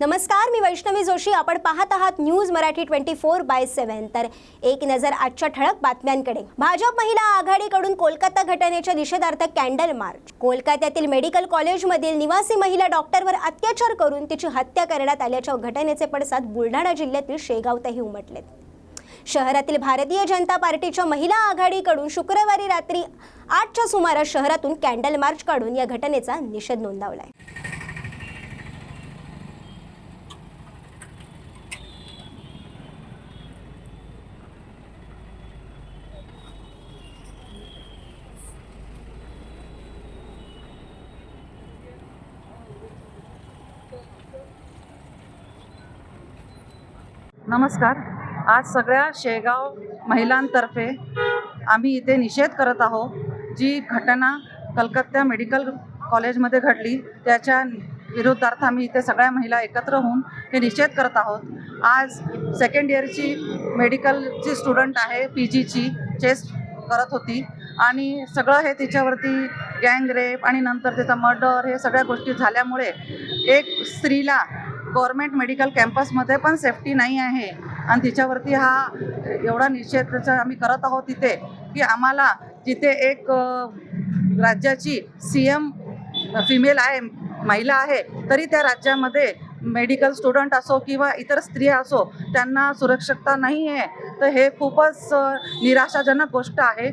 नमस्कार मी वैष्णवी जोशी. आपण पाहत आहात news Marathi twenty four by seven. तर एक नजर आजच्या ठळक बातम्यांकडे. भाजप महिला आघाडीकडून कोलकाता घटनेच्या निषेधार्थ कॅन्डल मार्च. कोलकात्यातील मेडिकल कॉलेजमधील निवासी महिला डॉक्टरवर अत्याचार करून तिची हत्या करण्यात आल्याच्या घटनेचे पडसाद बुलढाणा जिल्ह्यातील शेगावतही उमटलेत. शहरातील भारतीय जनता पार्टीच्या महिला आघाडीकडून शुक्रवारी रात्री आठच्या सुमारास शहरातून कॅन्डल मार्च काढून या घटनेचा निषेध नोंदवलाय. नमस्कार. आज सगळ्या शेगाव महिलांतर्फे आम्ही इथे निषेध करत आहोत. जी घटना कलकत्ता मेडिकल कॉलेजमध्ये घडली त्याच्या विरोधार्थ आम्ही इथे सगळ्या महिला एकत्र होऊन हे निषेध करत आहोत. आज सेकंड इयरची मेडिकलची स्टुडंट आहे पी जीची चेस्ट करत होती. आणि सगळं हे तिच्यावरती गँग रेप आणि नंतर त्याचा मर्डर हे सगळ्या गोष्टी झाल्यामुळे एक स्त्रीला गव्हर्मेंट मेडिकल कॅम्पसमध्ये पण सेफ्टी नाही आहे. आणि तिच्यावरती हा एवढा निषेध त्याचा आम्ही करत आहोत तिथे की आम्हाला जिथे एक राज्याची सी एम फिमेल आहे महिला आहे तरी त्या राज्यामध्ये मेडिकल स्टुडंट असो किंवा इतर स्त्रिया असो त्यांना सुरक्षितता नाही आहे. तर हे खूपच निराशाजनक गोष्ट आहे.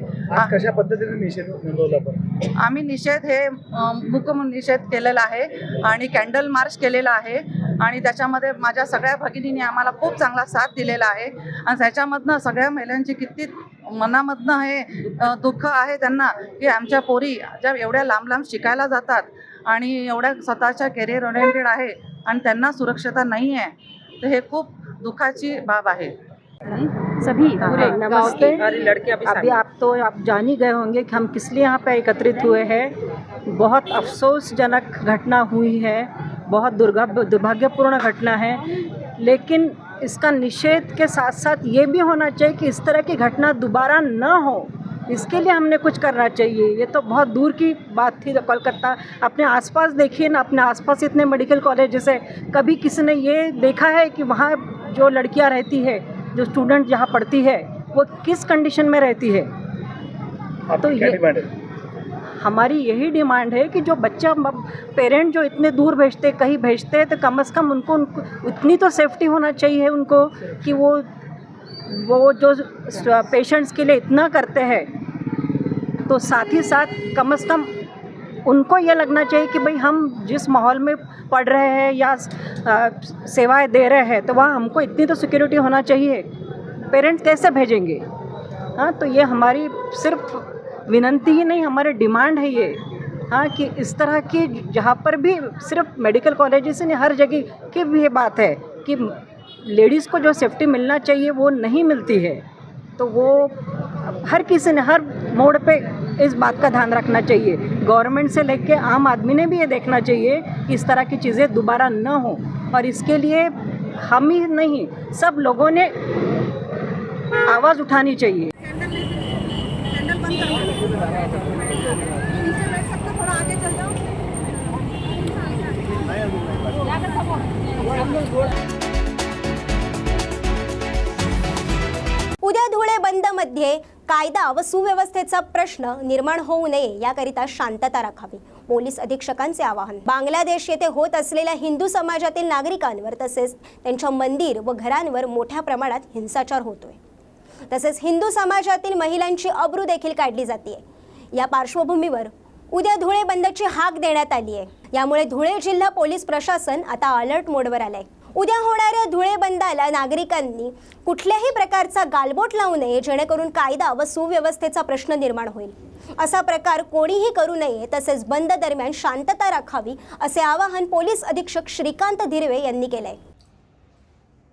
कशा पद्धतीने निषेध आम्ही निषेध हे मूक निषेध केलेला आहे आणि कॅन्डल मार्च केलेला आहे. आणि त्याच्यामध्ये माझ्या सगळ्या भगिनींनी आम्हाला खूप चांगला साथ दिलेला आहे. आणि त्याच्यामधनं सगळ्या महिलांची किती मनामधनं हे दुःख आहे त्यांना की आमच्या पोरी ज्या एवढ्या लांब लांब शिकायला जातात आणि एवढ्या स्वतःच्या करिअर ओरिएंटेड आहे आणि त्यांना सुरक्षता नाही आहे तर हे खूप दुःखाची बाब आहे. सभी पूरे हाँ, गांव के सारी लड़कियां भी अभी आप तो आप जान ही गए होंगे कि हम किस लिए यहाँ पे एकत्रित हुए हैं। बहुत अफसोसजनक घटना हुई है। बहुत दुर्गा दुर्भाग्यपूर्ण घटना है। लेकिन इसका निषेध के साथ साथ ये भी होना चाहिए कि इस तरह की घटना दोबारा न हो। इसके लिए हमने कुछ करना चाहिए। ये तो बहुत दूर की बात थी कोलकाता। अपने आसपास देखिए ना अपने आसपास इतने मेडिकल कॉलेज जैसे कभी किसी ने ये देखा है कि वहाँ जो लड़कियाँ रहती है जो स्टूडेंट जहाँ पढ़ती है वो किस कंडीशन में रहती है? तो ये- है? हमारी यही डिमांड है कि जो बच्चा पेरेंट जो इतने दूर भेजते, कहीं भेजते हैं तो कम अज़ कम उनको उनको, उतनी तो सेफ्टी होना चाहिए उनको कि वो वो जो पेशेंट्स के लिए इतना करते हैं। तो साथ ही साथ कम अज़ कम उनको ये लगना चाहिए कि भाई हम जिस माहौल में पढ़ रहे हैं या सेवाएँ दे रहे हैं तो वहाँ हमको इतनी तो सिक्योरिटी होना चाहिए। पेरेंट्स कैसे भेजेंगे? हाँ तो ये हमारी सिर्फ़ विनंती ही नहीं, हमारे डिमांड है ये। हाँ कि इस तरह की जहाँ पर भी सिर्फ़ मेडिकल कॉलेज ही नहीं, हर जगह की भी ये बात है कि लेडीज़ को जो सेफ्टी मिलना चाहिए, वो नहीं मिलती है। तो वो हर किसी ने, हर मोड़ पे इस बात का ध्यान रखना चाहिए। गवर्नमेंट से लेके आम आदमी ने भी ये देखना चाहिए कि इस तरह की चीज़ें दोबारा न हो। और इसके लिए हम ही नहीं, सब लोगों ने आवाज़ उठानी चाहिए। उद्या धुळे बंदमध्ये कायदा व सुव्यवस्थेचा प्रश्न निर्माण होऊ नये याकरिता शांतता राखावी. पोलीस अधीक्षकांचे आवाहन. बांगलादेश येथे होत असलेल्या हिंदू समाजातील नागरिकांवर तसेच त्यांच्या मंदिर व घरांवर मोठ्या प्रमाणात हिंसाचार होतोय. तसेच हिंदू समाजातील महिलांची अब्रू देखील काढली जाते या पार्श्वभूमीवर उद्या धुळे बंदची हाक देण्यात आली आहे. यामुळे धुळे जिल्हा पोलीस प्रशासन आता अलर्ट मोडवर आलंय. उद्या होणाऱ्या धुळे बंदाला नागरिकांनी कुठल्याही प्रकारचा गालबोट लावू नये जेणेकरून कायदा व सुव्यवस्थेचा प्रश्न निर्माण होईल. असा प्रकार कोणीही करू नये तसेच बंद दरम्यान शांतता राखावी असे आवाहन पोलीस अधीक्षक श्रीकांत धिरवे यांनी केलंय.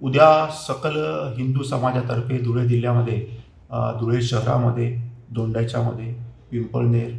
उद्या सकल हिंदू समाजातर्फे धुळे जिल्ह्यामध्ये धुळे शहरामध्ये दोंडाच्यामध्ये पिंपळनेर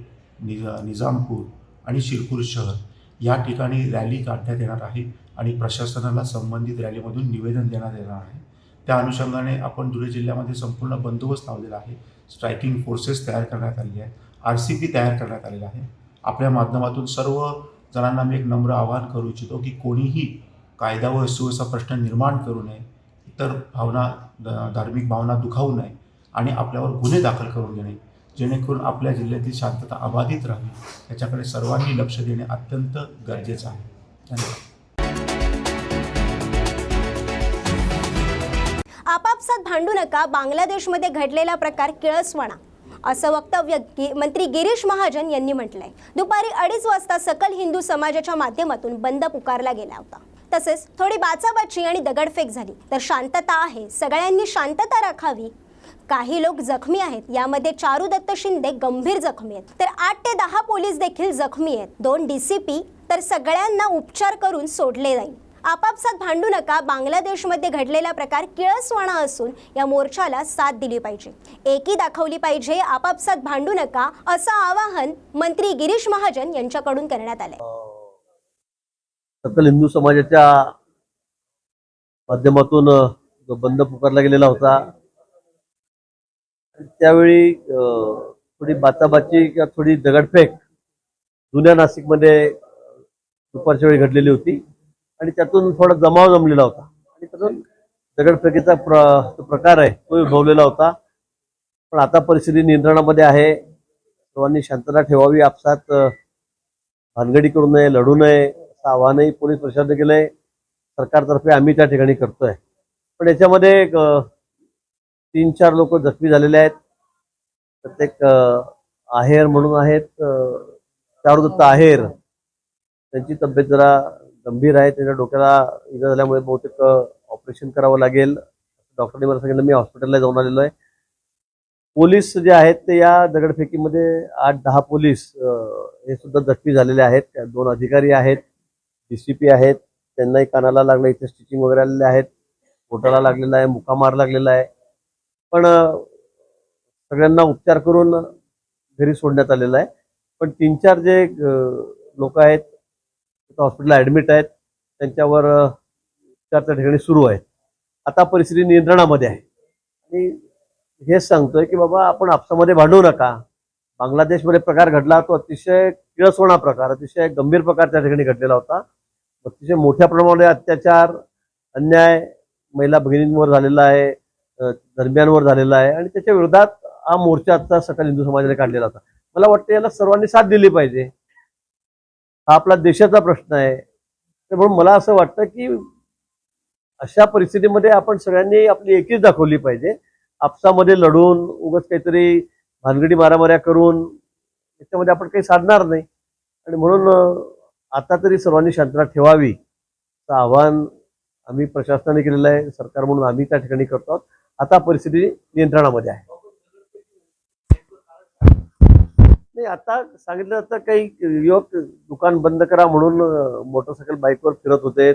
निजा निजामपूर आणि शिरपूर शहर या ठिकाणी रॅली काढण्यात येणार आहे आणि प्रशासनाला संबंधित रॅलीमधून निवेदन देण्यात येणार आहे. त्या अनुषंगाने आपण धुळे जिल्ह्यामध्ये संपूर्ण बंदोबस्त लावलेला आहे. स्ट्रायकिंग फोर्सेस तयार करण्यात आली आहे. आर सी पी तयार करण्यात आलेला आहे. आपल्या माध्यमातून सर्व जणांना मी एक नम्र आवाहन करू इच्छितो की कोणीही कायदा व सुव्यवस्था प्रश्न निर्माण करू नये इतर भावना ध- धार्मिक भावना दुखावू नये आणि आपल्यावर गुन्हे दाखल करून देणे जेणेकरून आपल्या जिल्ह्यातील शांतता अबाधित राहील. याच्याकडे सर्वांनी लक्ष देणे अत्यंत गरजेचं आहे. धन्यवाद. आपापसात भांडू नका. बांगलादेशमध्ये घडलेला प्रकार किळसवाणा. असं वक्तव्य मंत्री गिरीश महाजन यांनी म्हटलंय. दुपारी अडीच वाजता सकल हिंदू समाजाच्या माध्यमातून बंद पुकारला गेला होता. तसेच थोडी बाचाबाची आणि दगडफेक झाली. तर शांतता आहे. सगळ्यांनी शांतता राखावी. काही लोक जखमी आहेत. यामध्ये चारू दत्त शिंदे गंभीर जखमी आहेत. तर आठ ते दहा पोलीस देखील जखमी आहेत. दोन डीसीपी तर सगळ्यांना उपचार करून सोडले जाईल. आपापसात भांडू नका. बांगलादेशमध्ये घडलेला प्रकार किळसवाणा असून या मोर्चाला साथ दिली पाहिजे. एकी दाखवली पाहिजे. आपापसात भांडू नका. असं आवाहन मंत्री गिरीश महाजन यांच्याकडून करण्यात आलंय. सकल हिंदू समाजाच्या माध्यमातून जो बंद पुकारला गेलेला होता त्यावेळी थोडी बाचाबाची किंवा थोडी दगडफेक जुन्या नाशिकमध्ये दुपारच्या वेळी घडलेली होती. आणि त्यातून थोडा जमाव जमलेला होता. आणि त्यातून दगडफेकीचा प्र प्रकार आहे तो उद्भवलेला होता. पण आता परिस्थिती नियंत्रणामध्ये आहे. सर्वांनी शांतता ठेवावी. आपसात भानगडी करू नये लढू नये असं आवाहनही पोलीस प्रशासनाने केलंय. सरकारतर्फे आम्ही त्या ठिकाणी करतोय. पण याच्यामध्ये एक, तीन चार लोक जखमी झालेले आहेत. प्रत्येक आहेर म्हणून आहेत. चारुदत्त आहेर. त्यांची तब्येत जरा गंभीर आहे. त्यांच्या डोक्याला इजा झाल्यामुळे बहुतेक ऑपरेशन करावं लागेल. डॉक्टरने मला सांगितलं मी हॉस्पिटलला जाऊन आलेलो आहे. पोलीस जे आहेत ते या दगडफेकीमध्ये आठ दहा पोलीस हे सुद्धा जखमी झालेले आहेत. दोन अधिकारी आहेत डीसीपी आहेत. त्यांनाही कानाला लागलं इथे स्टिचिंग वगैरे आलेले आहेत. पोटाला लागलेला आहे मुकामार लागलेला आहे. पण सगळ्यांना उपचार करून घरी सोडण्यात आलेलं आहे. पण तीन चार जे लोक आहेत हॉस्पिटलला ॲडमिट आहेत त्यांच्यावर उपचार त्या ठिकाणी सुरू आहेत. आता परिस्थिती नियंत्रणामध्ये आहे. आणि हेच सांगतोय की बाबा आपण आपसामध्ये भांडू नका. बांगलादेशमध्ये प्रकार घडला तो अतिशय किळसवणा प्रकार अतिशय गंभीर प्रकार त्या ठिकाणी घडलेला होता. अतिशय मोठ्या प्रमाणामध्ये अत्याचार अन्याय महिला भगिनींवर झालेला आहे. दरम्यानवर झालेला आहे आणि त्याच्या विरोधात हा मोर्चा आता सकल हिंदू समाजाने काढलेला होता. मला वाटतं याला सर्वांनी साथ दिली पाहिजे. हा आपला देशाचा प्रश्न आहे. तर म्हणून मला असं वाटतं की अशा परिस्थितीमध्ये आपण सगळ्यांनी आपली एकीच दाखवली पाहिजे. आपसामध्ये लढून उगाच काहीतरी भानगडी मारामाऱ्या करून त्याच्यामध्ये आपण काही साधणार नाही. आणि म्हणून आता तरी सर्वांनी शांतता ठेवावी. असं आव्हान आम्ही प्रशासनाने केलेलं आहे सरकार म्हणून आम्ही त्या ठिकाणी करतो आहोत. आता परिस्थिती नियंत्रणामध्ये आहे. नाही आता सांगितलं जातं काही युवक दुकान बंद करा म्हणून मोटरसायकल बाईकवर फिरत होते.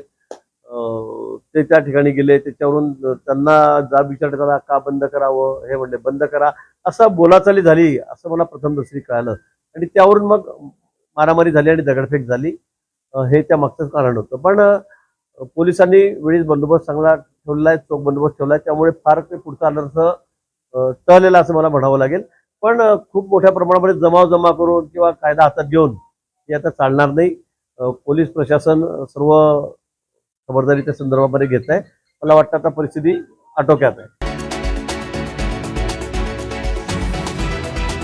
ते त्या ठिकाणी गेले. त्याच्यावरून त्यांना जाब विचारण्यात आला का बंद करावं हे म्हणले बंद करा. असं बोलाचाली झाली असं मला प्रथम दुसरी कळालं. आणि त्यावरून मग मारामारी झाली आणि दगडफेक झाली. हे त्या मागचं कारण होतं. पण पोलिसांनी वेळीच बंदोबस्त चांगला ठेवलेला आहे चोख बंदोबस्त ठेवला आहे. त्यामुळे फार काही पुढचा अनर्थ टळलेला असं मला म्हणावं लागेल. पण खूप मोठ्या प्रमाणामध्ये जमाव जमा करून किंवा कायदा हातात घेऊन हे आता चालणार नाही. पोलीस प्रशासन सर्व खबरदारीच्या संदर्भामध्ये घेत आहे. मला वाटतं आता परिस्थिती आटोक्यात आहे.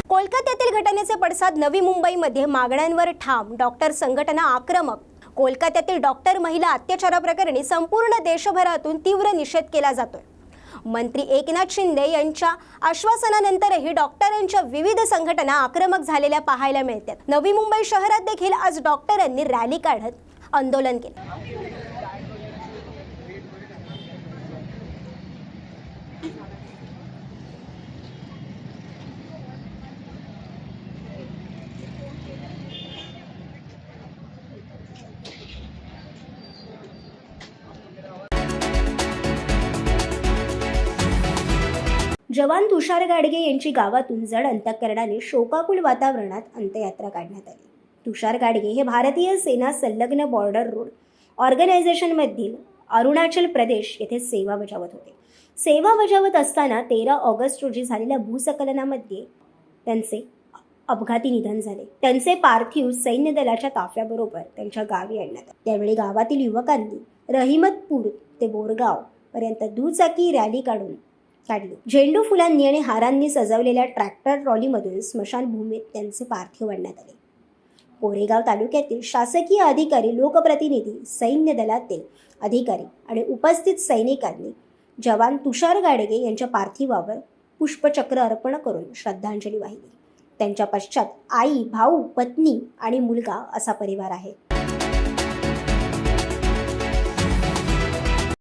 कोलकात्यातील घटनेचे पडसाद नवी मुंबईमध्ये मागण्यांवर ठाम. डॉक्टर संघटना आक्रमक. कोलकात्यातील डॉक्टर महिला अत्याचाराप्रकरणी संपूर्ण देशभरातून तीव्र निषेध केला जातोय. मंत्री एकनाथ शिंदे यांच्या आश्वासनानंतरही डॉक्टरांच्या विविध संघटना आक्रमक झालेल्या पाहायला मिळतात. नवी मुंबई शहरात देखील आज डॉक्टरांनी रॅली काढत आंदोलन केलं. जवान तुषार गाडगे यांची गावातून जड अंतकरणाने शोकाकुल वातावरणात अंत्ययात्रा काढण्यात आली. तुषार गाडगे हे भारतीय सेना संलग्न बॉर्डर रोड ऑर्गनायझेशनमधील अरुणाचल प्रदेश येथे सेवा बजावत होते. सेवा बजावत असताना तेरा ऑगस्ट रोजी झालेल्या भूसकलनामध्ये त्यांचे अपघाती निधन झाले. त्यांचे पार्थिव सैन्य दलाच्या ताफ्याबरोबर त्यांच्या गावी आणण्यात आले. त्यावेळी गावातील युवकांनी रहिमतपूर ते बोरगाव पर्यंत दुचाकी रॅली काढून काढली. झेंडू फुलांनी आणि हारांनी सजवलेल्या ट्रॅक्टर ट्रॉलीमधून स्मशानभूमीत त्यांचे पार्थिव आणण्यात आले. कोरेगाव तालुक्यातील शासकीय अधिकारी लोकप्रतिनिधी सैन्य दलातील अधिकारी आणि उपस्थित सैनिकांनी जवान तुषार गाडगे यांच्या पार्थिवावर पुष्पचक्र अर्पण करून श्रद्धांजली वाहिली. त्यांच्या पश्चात आई भाऊ पत्नी आणि मुलगा असा परिवार आहे.